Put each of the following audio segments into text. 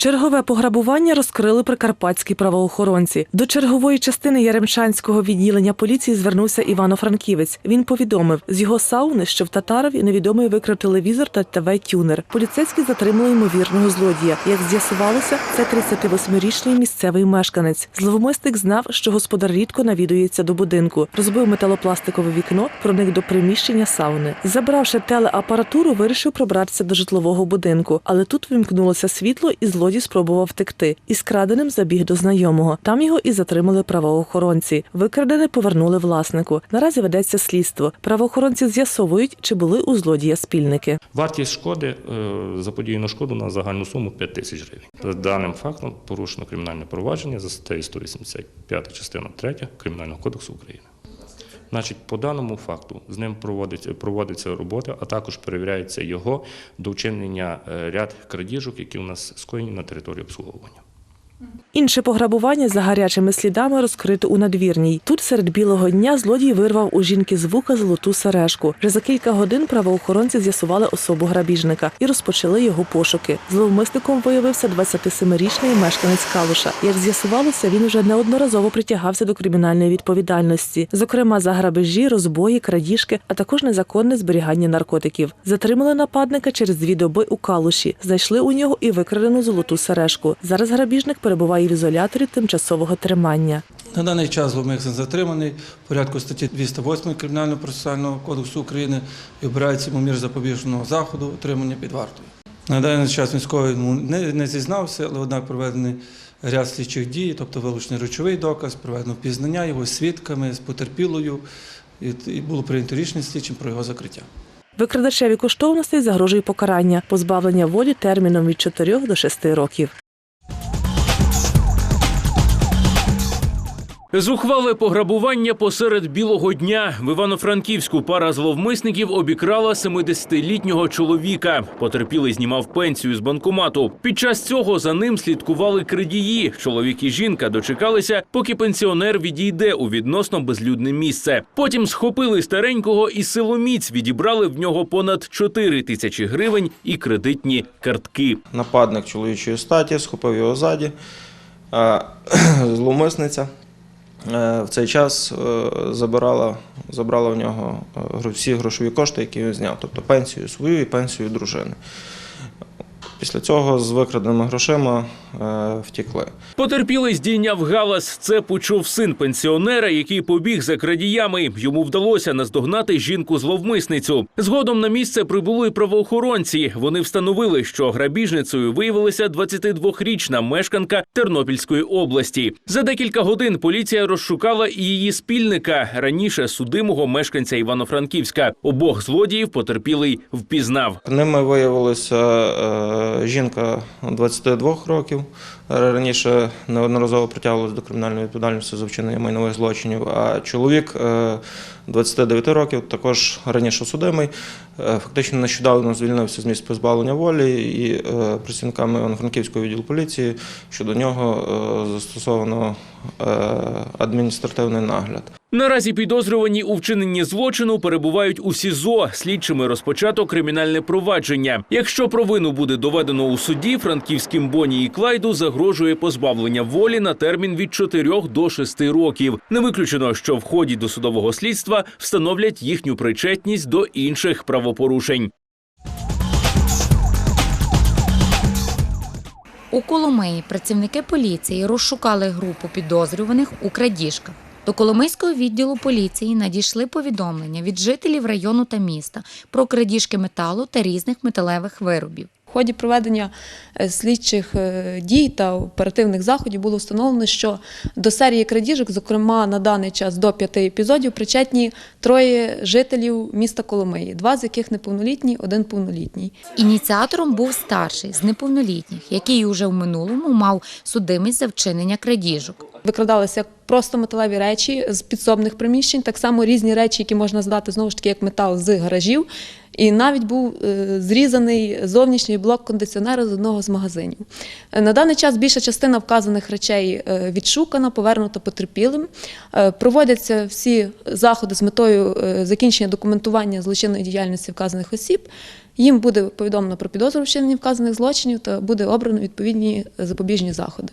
Чергове пограбування розкрили прикарпатські правоохоронці. До чергової частини Яремчанського відділення поліції звернувся Івано-Франківець. Він повідомив, з його сауни, що в Татарові невідомий викрав телевізор та ТВ-тюнер. Поліцейські затримали ймовірного злодія. Як з'ясувалося, це 38-річний місцевий мешканець. Зловмисник знав, що господар рідко навідується до будинку, розбив металопластикове вікно, проник до приміщення сауни. Забравши телеапаратуру, вирішив пробратися до житлового будинку, але тут вимкнулося світло, і злодій спробував втекти. Із краденим забіг до знайомого. Там його і затримали правоохоронці. Викрадене повернули власнику. Наразі ведеться слідство. Правоохоронці з'ясовують, чи були у злодія спільники. Вартість шкоди е, заподіяну шкоду на загальну суму 5 тисяч гривень. За даним фактом порушено кримінальне провадження за статтею 185 частина 3 Кримінального кодексу України. Значить, по даному факту з ним проводиться, проводиться робота, а також перевіряється його до вчинення е, ряд крадіжок, які у нас скоєні на території обслуговування. Інше пограбування за гарячими слідами розкрито у надвірній. Тут серед білого дня злодій вирвав у жінки з вуха золоту сережку. Вже за кілька годин правоохоронці з'ясували особу грабіжника і розпочали його пошуки. Зловмисником виявився 27-річний мешканець Калуша. Як з'ясувалося, він вже неодноразово притягався до кримінальної відповідальності, зокрема за грабежі, розбої, крадіжки, а також незаконне зберігання наркотиків. Затримали нападника через дві доби у Калуші. Знайшли у нього і викрадену золоту сережку. Зараз грабіжник перебуває в ізоляторі тимчасового тримання. На даний час зловмисник затриманий в порядку статті 208 Кримінального процесуального кодексу України і обирається йому мір запобіжного заходу отримання під вартою. На даний час військовий йому не, не зізнався, але однак проведений ряд слідчих дій, тобто вилучений речовий доказ, проведено впізнання його свідками, з потерпілою, і, і було прийнято рішення слідчим про його закриття. Викрадачеві коштовностей загрожує покарання, позбавлення волі терміном від 4 до 6 років. Зухвале пограбування посеред білого дня в Івано-Франківську пара зловмисників обікрала 70-літнього чоловіка. Потерпілий знімав пенсію з банкомату. Під час цього за ним слідкували крадії. Чоловік і жінка дочекалися, поки пенсіонер відійде у відносно безлюдне місце. Потім схопили старенького і силоміць відібрали в нього понад 4 тисячі гривень і кредитні картки. Нападник чоловічої статі схопив його ззаді. Зловмисниця в цей час е, забирала, забрала в нього е, всі грошові кошти, які він зняв, тобто пенсію свою і пенсію дружини. Після цього з викраденими грошима е, втікли. Потерпілий здійняв галас. Це почув син пенсіонера, який побіг за крадіями. Йому вдалося наздогнати жінку-зловмисницю. Згодом на місце прибули й правоохоронці. Вони встановили, що грабіжницею виявилася 22-річна мешканка Тернопільської області. За декілька годин поліція розшукала і її спільника, раніше судимого мешканця Івано-Франківська. Обох злодіїв потерпілий впізнав. Ними виявилася е, жінка 22 років. Раніше неодноразово притягувалась до кримінальної відповідальності за вчинення майнових злочинів. А чоловік е, 29 років, також раніше судимий, е, фактично нещодавно звільнився з місць позбавлення волі і е, працівниками Івано-Франківського відділу поліції щодо нього е, застосовано е, адміністративний нагляд. Наразі підозрювані у вчиненні злочину перебувають у СІЗО. Слідчими розпочато кримінальне провадження. Якщо провину буде доведено у суді, франківським Боні і Клайду загрожує позбавлення волі на термін від 4 до 6 років. Не виключено, що в ході досудового слідства встановлять їхню причетність до інших правопорушень. У Коломиї працівники поліції розшукали групу підозрюваних у крадіжках. До Коломийського відділу поліції надійшли повідомлення від жителів району та міста про крадіжки металу та різних металевих виробів. В ході проведення е, слідчих е, дій та оперативних заходів було встановлено, що до серії крадіжок, зокрема на даний час до п'яти епізодів, причетні троє жителів міста Коломиї, два з яких неповнолітні, один повнолітній. Ініціатором був старший з неповнолітніх, який уже в минулому мав судимість за вчинення крадіжок. Викрадалися просто металеві речі з підсобних приміщень, так само різні речі, які можна здати знову ж таки як метал з гаражів. І навіть був е, зрізаний зовнішній блок кондиціонера з одного з магазинів. Е, На даний час більша частина вказаних речей е, відшукана, повернута потерпілим. Проводяться всі заходи з метою закінчення документування злочинної діяльності вказаних осіб. Їм буде повідомлено про підозру в вчиненні вказаних злочинів та буде обрано відповідні запобіжні заходи.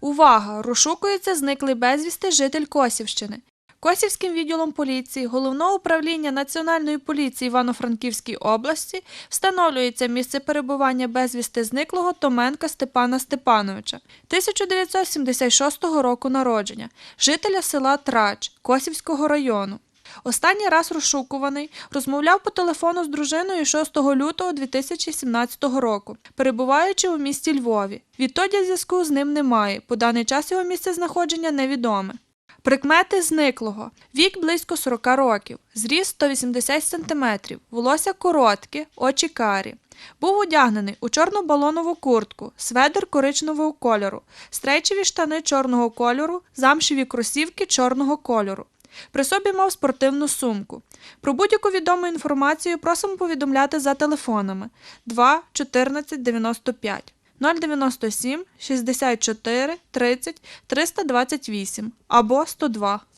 Увага! Розшукується зниклий безвісти житель Косівщини. Косівським відділом поліції Головного управління Національної поліції Івано-Франківській області встановлюється місце перебування безвісти зниклого Томенка Степана Степановича, 1976 року народження, жителя села Трач Косівського району. Останній раз розшукуваний розмовляв по телефону з дружиною 6 лютого 2017 року, перебуваючи у місті Львові. Відтоді зв'язку з ним немає. По даний час його місце знаходження невідоме. Прикмети зниклого. Вік близько 40 років, зріст 180 см, волосся коротке, очі карі. Був одягнений у чорну балонову куртку, сведер коричневого кольору, стрейчеві штани чорного кольору, замшеві кросівки чорного кольору. При собі мав спортивну сумку. Про будь-яку відому інформацію просимо повідомляти за телефонами 2 14 95 097 64 30 328 або 102.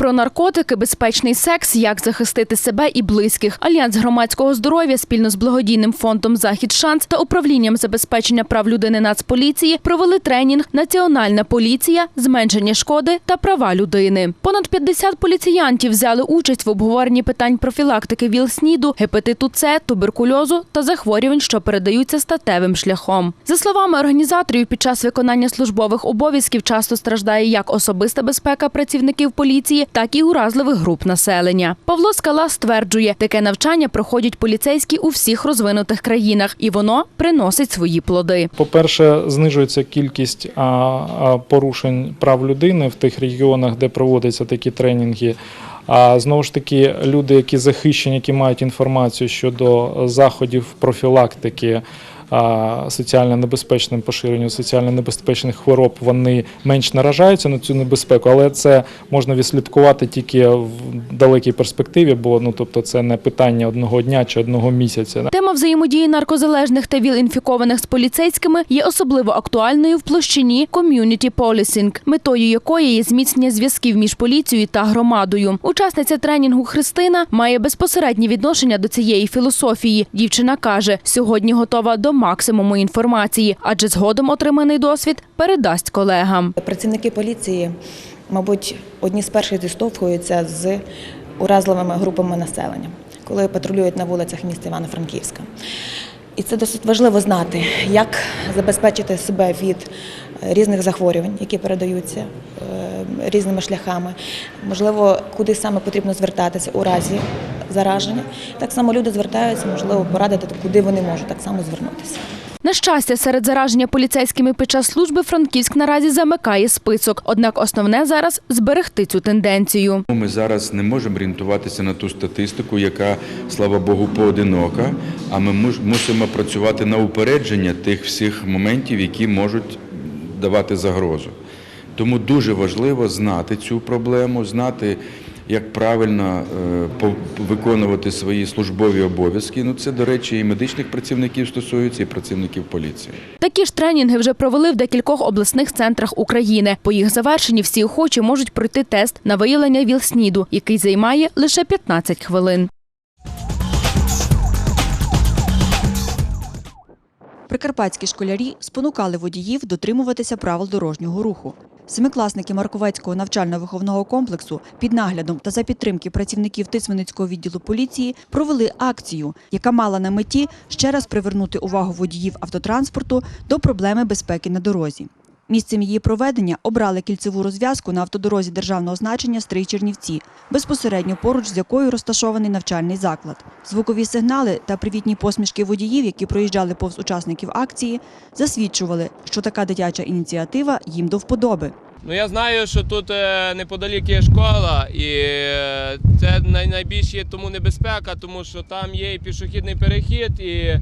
Про наркотики, безпечний секс, як захистити себе і близьких. Альянс громадського здоров'я спільно з благодійним фондом Захід Шанс та управлінням забезпечення прав людини Нацполіції провели тренінг Національна поліція, зменшення шкоди та права людини. Понад 50 поліціянтів взяли участь в обговоренні питань профілактики ВІЛ-СНІДу, гепатиту С, туберкульозу та захворювань, що передаються статевим шляхом. За словами організаторів, під час виконання службових обов'язків часто страждає як особиста безпека працівників поліції, так і уразливих груп населення. Павло Скала стверджує, таке навчання проходять поліцейські у всіх розвинутих країнах, і воно приносить свої плоди. По-перше, знижується кількість порушень прав людини в тих регіонах, де проводяться такі тренінги. А знову ж таки, люди, які захищені, які мають інформацію щодо заходів профілактики соціально небезпечним поширенню соціально небезпечних хвороб, вони менш наражаються на цю небезпеку, але це можна відслідкувати тільки в далекій перспективі, бо ну тобто це не питання одного дня чи одного місяця. Тема взаємодії наркозалежних та ВІЛ-інфікованих з поліцейськими є особливо актуальною в площині ком'юніті полісінг, метою якої є зміцнення зв'язків між поліцією та громадою. Учасниця тренінгу Христина має безпосереднє відношення до цієї філософії. Дівчина каже, сьогодні готова до максимуму інформації, адже згодом отриманий досвід передасть колегам. Працівники поліції, мабуть, одні з перших зіштовхуються з уразливими групами населення, коли патрулюють на вулицях міста Івано-Франківська. І це досить важливо знати, як забезпечити себе від е, різних захворювань, які передаються е, різними шляхами. Можливо, куди саме потрібно звертатися у разі зараження. Так само люди звертаються, можливо, порадити, куди вони можуть так само звернутися. На щастя, серед зараження поліцейськими під час служби Франківськ наразі замикає список. Однак основне зараз зберегти цю тенденцію. Ми зараз не можемо орієнтуватися на ту статистику, яка, слава Богу, поодинока. А ми мусимо працювати на упередження тих всіх моментів, які можуть давати загрозу. Тому дуже важливо знати цю проблему, знати, як правильно е, по- виконувати свої службові обов'язки. Ну це, до речі, і медичних працівників стосується, і працівників поліції. Такі ж тренінги вже провели в декількох обласних центрах України. По їх завершенні всі охочі можуть пройти тест на виявлення ВІЛ-СНІДу, який займає лише 15 хвилин. Прикарпатські школярі спонукали водіїв дотримуватися правил дорожнього руху. Семикласники Марковецького навчально-виховного комплексу під наглядом та за підтримки працівників Тисменницького відділу поліції провели акцію, яка мала на меті ще раз привернути увагу водіїв автотранспорту до проблеми безпеки на дорозі. Місцем її проведення обрали кільцеву розв'язку на автодорозі державного значення Стрий Чернівці, безпосередньо поруч з якою розташований навчальний заклад. Звукові сигнали та привітні посмішки водіїв, які проїжджали повз учасників акції, засвідчували, що така дитяча ініціатива їм до вподоби. Ну я знаю, що тут е, неподалік є школа, і е, це най- найбільш є тому небезпека, тому що там є і пішохідний перехід, і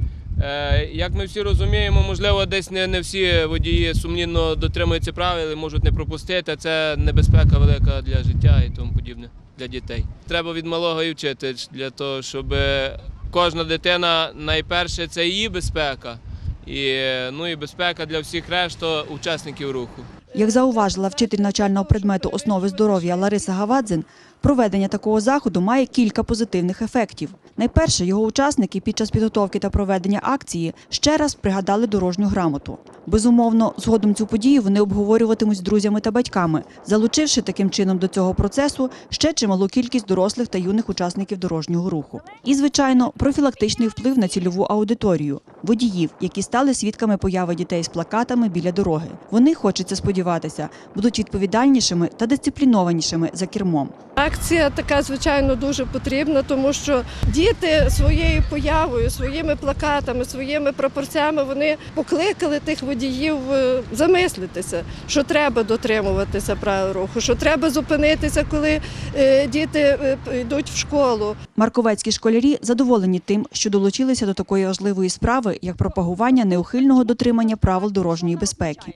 як ми всі розуміємо, можливо, десь не, не всі водії сумлінно дотримуються правил і можуть не пропустити. Це небезпека велика для життя і тому подібне для дітей. Треба від малого і вчити для того, щоб е, кожна дитина найперше це її безпека, і, е, ну, і безпека для всіх решта учасників руху. Як зауважила вчитель навчального предмету основи здоров'я Лариса Гавадзин, проведення такого заходу має кілька позитивних ефектів. Найперше, його учасники під час підготовки та проведення акції ще раз пригадали дорожню грамоту. Безумовно, згодом цю подію вони обговорюватимуть з друзями та батьками, залучивши таким чином до цього процесу ще чималу кількість дорослих та юних учасників дорожнього руху. І, звичайно, профілактичний вплив на цільову аудиторію водіїв, які стали свідками появи дітей з плакатами біля дороги. Вони, хочеться сподіватися, будуть відповідальнішими та дисциплінованішими за кермом. Акція така, звичайно, дуже потрібна, тому що діти своєю появою, своїми плакатами, своїми прапорцями вони покликали тих водіїв е, замислитися, що треба дотримуватися правил руху, що треба зупинитися, коли е, діти е, йдуть в школу. Марковецькі школярі задоволені тим, що долучилися до такої важливої справи, як пропагування неухильного дотримання правил дорожньої безпеки.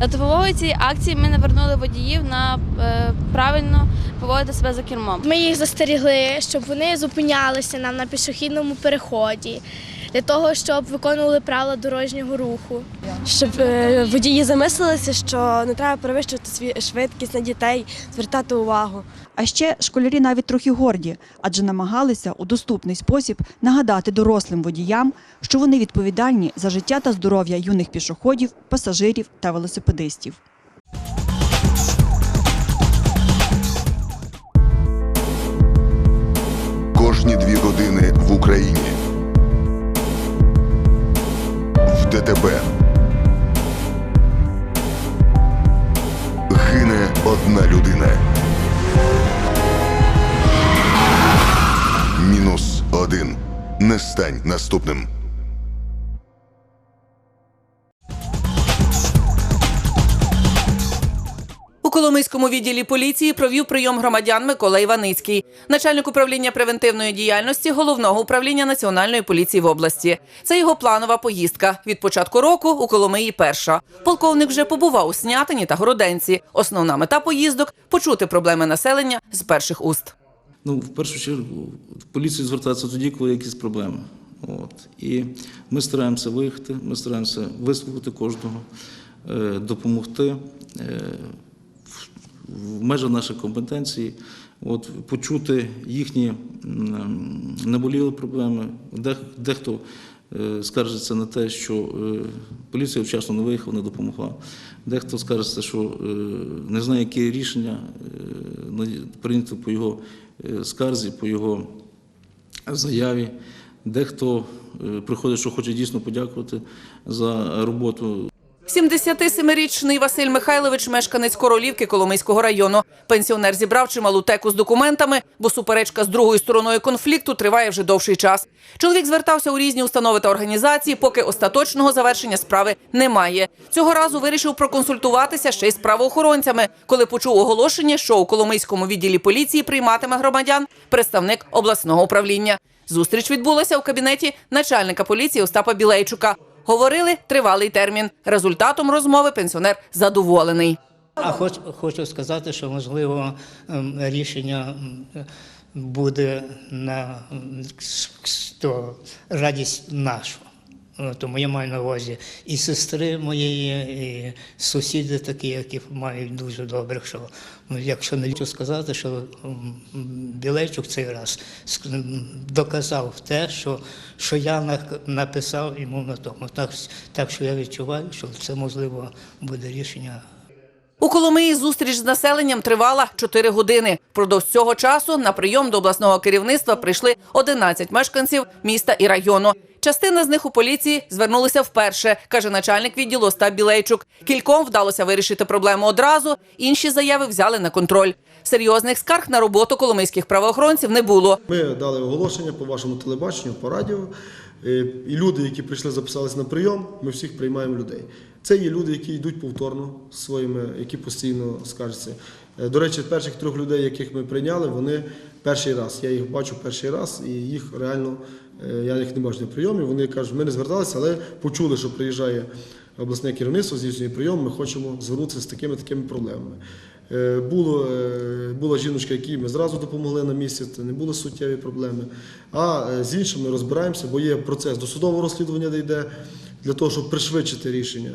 За допомогою цієї акції ми навернули водіїв на правильно поводити себе за кермом. Ми їх застерігли, щоб вони зупинялися нам на пішохідному переході для того, щоб виконували правила дорожнього руху. щоб е, водії замислилися, що не треба перевищувати свій швидкість на дітей, звертати увагу. А ще школярі навіть трохи горді, адже намагалися у доступний спосіб нагадати дорослим водіям, що вони відповідальні за життя та здоров'я юних пішоходів, пасажирів та велосипедистів. Кожні дві години в Україні. В ДТБ. Гине одна людина. Мінус один. Не стань наступним. Коломийському відділі поліції провів прийом громадян Микола Іваницький, начальник управління превентивної діяльності головного управління національної поліції в області. Це його планова поїздка. Від початку року у Коломиї перша. Полковник вже побував у Снятині та Городенці. Основна мета поїздок почути проблеми населення з перших уст. Ну, в першу чергу, в поліцію звертатися тоді, коли якісь проблеми. От. І ми стараємося виїхати, ми стараємося вислухати кожного, е, допомогти е, в- межах нашої компетенції, от, почути їхні м, наболілі проблеми. Дехто е, скаржиться на те, що е, поліція вчасно не виїхала, не допомогла. Дехто скаржиться, що е, не знає, які рішення прийнято по його скарзі, по його заяві. Дехто приходить, що хоче дійсно подякувати за роботу 77-річний Василь Михайлович, мешканець Королівки Коломийського району. Пенсіонер зібрав чималу теку з документами, бо суперечка з другою стороною конфлікту триває вже довший час. Чоловік звертався у різні установи та організації, поки остаточного завершення справи немає. Цього разу вирішив проконсультуватися ще й з правоохоронцями, коли почув оголошення, що у Коломийському відділі поліції прийматиме громадян представник обласного управління. Зустріч відбулася у кабінеті начальника поліції Остапа Білейчука. Говорили тривалий термін. Результатом розмови пенсіонер задоволений. А хоч, хочу сказати, що можливо ем, рішення ем, буде на ем, радість нашу. Тому я маю на увазі і сестри моєї, і сусіди такі, які мають дуже добрих, що ну, якщо не хочу сказати, що Білейчук цей раз доказав те, що, що я написав йому на тому. Так, так що я відчуваю, що це можливо буде рішення У Коломиї зустріч з населенням тривала 4 години. Впродовж цього часу на прийом до обласного керівництва прийшли 11 мешканців міста і району. Частина з них у поліції звернулися вперше, каже начальник відділу Остап Білейчук. Кільком вдалося вирішити проблему одразу, інші заяви взяли на контроль. Серйозних скарг на роботу коломийських правоохоронців не було. Ми дали оголошення по вашому телебаченню, по радіо. Е, І люди, які прийшли, записалися на прийом, ми всіх приймаємо людей. Це є люди, які йдуть повторно своїми, які постійно скаржаться. Е, До речі, перших трьох людей, яких ми прийняли, вони перший раз. Я їх бачу перший раз, і їх реально я їх не бачу на прийомі. Вони кажуть, ми не зверталися, але почули, що приїжджає обласне керівництво, здійснює прийом. Ми хочемо звернутися з такими такими проблемами. Е, Було, е, була жіночка, якій ми зразу допомогли на місці, це не були суттєві проблеми. А е, з іншими розбираємося, бо є процес досудового розслідування, де йде для того, щоб пришвидшити рішення.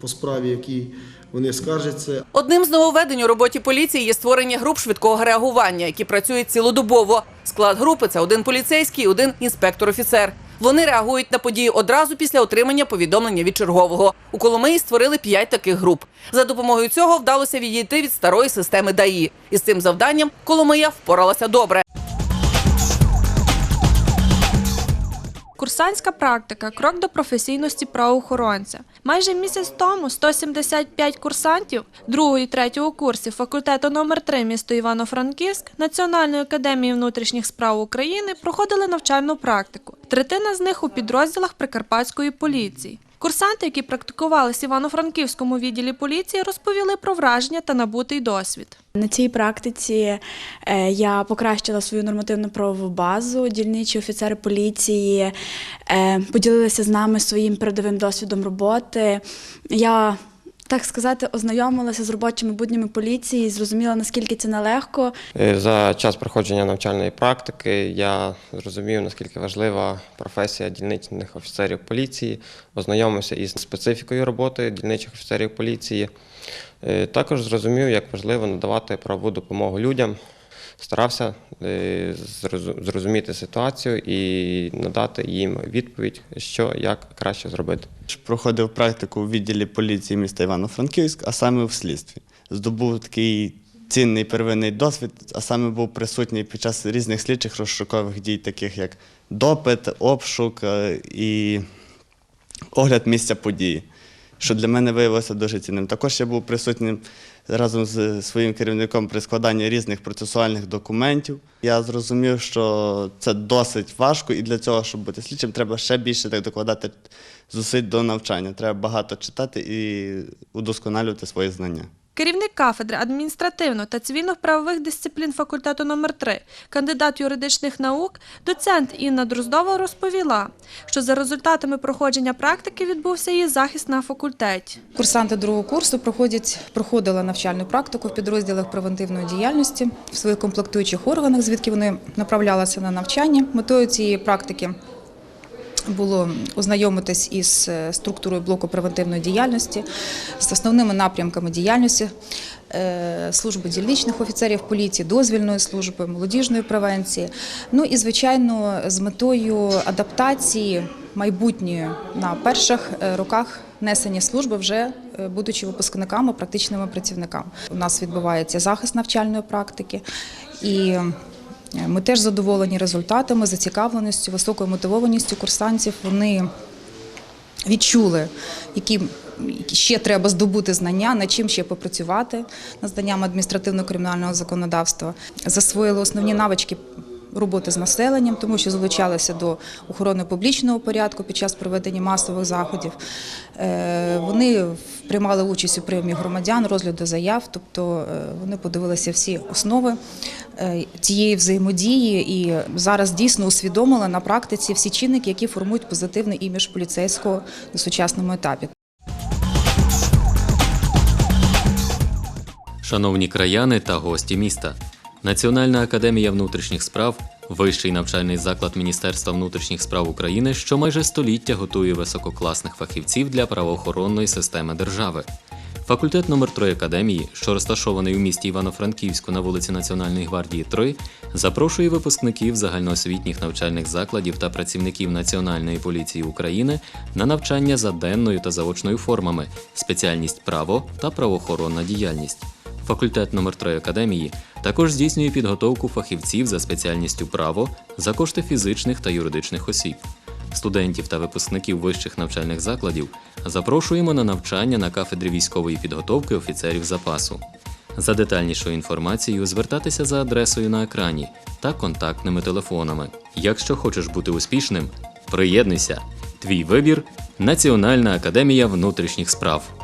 по справі, якій вони скаржаться. Одним з нововведень у роботі поліції є створення груп швидкого реагування, які працюють цілодобово. Склад групи це один поліцейський, один інспектор-офіцер. Вони реагують на події одразу після отримання повідомлення від чергового. У Коломиї створили п'ять таких груп. За допомогою цього вдалося відійти від старої системи ДАІ. І з цим завданням Коломия впоралася добре. Курсантська практика крок до професійності правоохоронця. Майже місяць тому 175 курсантів 2-3 курсів факультету номер 3 місто Івано-Франківськ Національної академії внутрішніх справ України проходили навчальну практику. Третина з них у підрозділах Прикарпатської поліції. Курсанти, які практикувалися в Івано-Франківському відділі поліції, розповіли про враження та набутий досвід. На цій практиці е, я покращила свою нормативну правову базу. Дільничі офіцери поліції е, поділилися з нами своїм передовим досвідом роботи. Я так сказати, ознайомилася з робочими буднями поліції, зрозуміла, наскільки це нелегко. Е, За час проходження навчальної практики я зрозумів, наскільки важлива професія дільничних офіцерів поліції, ознайомився із специфікою роботи дільничих офіцерів поліції. Е, Також зрозумів, як важливо надавати правову допомогу людям. Старався е, зрозуміти ситуацію і надати їм відповідь, що як краще зробити. Проходив практику у відділі поліції міста Івано-Франківськ, а саме в слідстві. Здобув такий цінний первинний досвід, а саме був присутній під час різних слідчих розшукових дій, таких як допит, обшук е, і огляд місця події, що для мене виявилося дуже цінним. Також я був присутнім разом з своїм керівником при складанні різних процесуальних документів. Я зрозумів, що це досить важко, і для цього, щоб бути слідчим, треба ще більше так докладати зусиль до навчання. Треба багато читати і удосконалювати свої знання. Керівник кафедри адміністративно та цивільно-правових дисциплін факультету номер 3 кандидат юридичних наук, доцент Інна Дроздова розповіла, що за результатами проходження практики відбувся її захист на факультеті. Курсанти другого курсу проходили навчальну практику в підрозділах превентивної діяльності в своїх комплектуючих органах, звідки вони направлялися на навчання. Метою цієї практики було ознайомитись із е, структурою блоку превентивної діяльності, з основними напрямками діяльності е, служби дільничних офіцерів поліції, дозвільної служби, молодіжної превенції. Ну і звичайно, з метою адаптації майбутньої на перших е, роках несення служби, вже будучи випускниками, практичними працівниками. У нас відбувається захист навчальної практики і. Ми теж задоволені результатами, зацікавленістю, високою мотивованістю курсантів. Вони відчули, які ще треба здобути знання, над чим ще попрацювати над знанням адміністративно-кримінального законодавства. Засвоїли основні навички роботи з населенням, тому що залучалися до охорони публічного порядку під час проведення масових заходів. Е, Вони приймали участь у прийомі громадян, розгляду заяв, тобто е, вони подивилися всі основи е, цієї взаємодії і зараз дійсно усвідомили на практиці всі чинники, які формують позитивний імідж поліцейського на сучасному етапі. Шановні краяни та гості міста, Національна академія внутрішніх справ вищий навчальний заклад Міністерства внутрішніх справ України, що майже століття готує висококласних фахівців для правоохоронної системи держави. Факультет номер 3 академії, що розташований у місті Івано-Франківську на вулиці Національної гвардії 3, запрошує випускників загальноосвітніх навчальних закладів та працівників Національної поліції України на навчання за денною та заочною формами, спеціальність право та правоохоронна діяльність. Факультет номер 3 академії також здійснює підготовку фахівців за спеціальністю право за кошти фізичних та юридичних осіб. Студентів та випускників вищих навчальних закладів запрошуємо на навчання на кафедрі військової підготовки офіцерів запасу. За детальнішою інформацією звертатися за адресою на екрані та контактними телефонами. Якщо хочеш бути успішним, приєднуйся. Твій вибір Національна академія внутрішніх справ.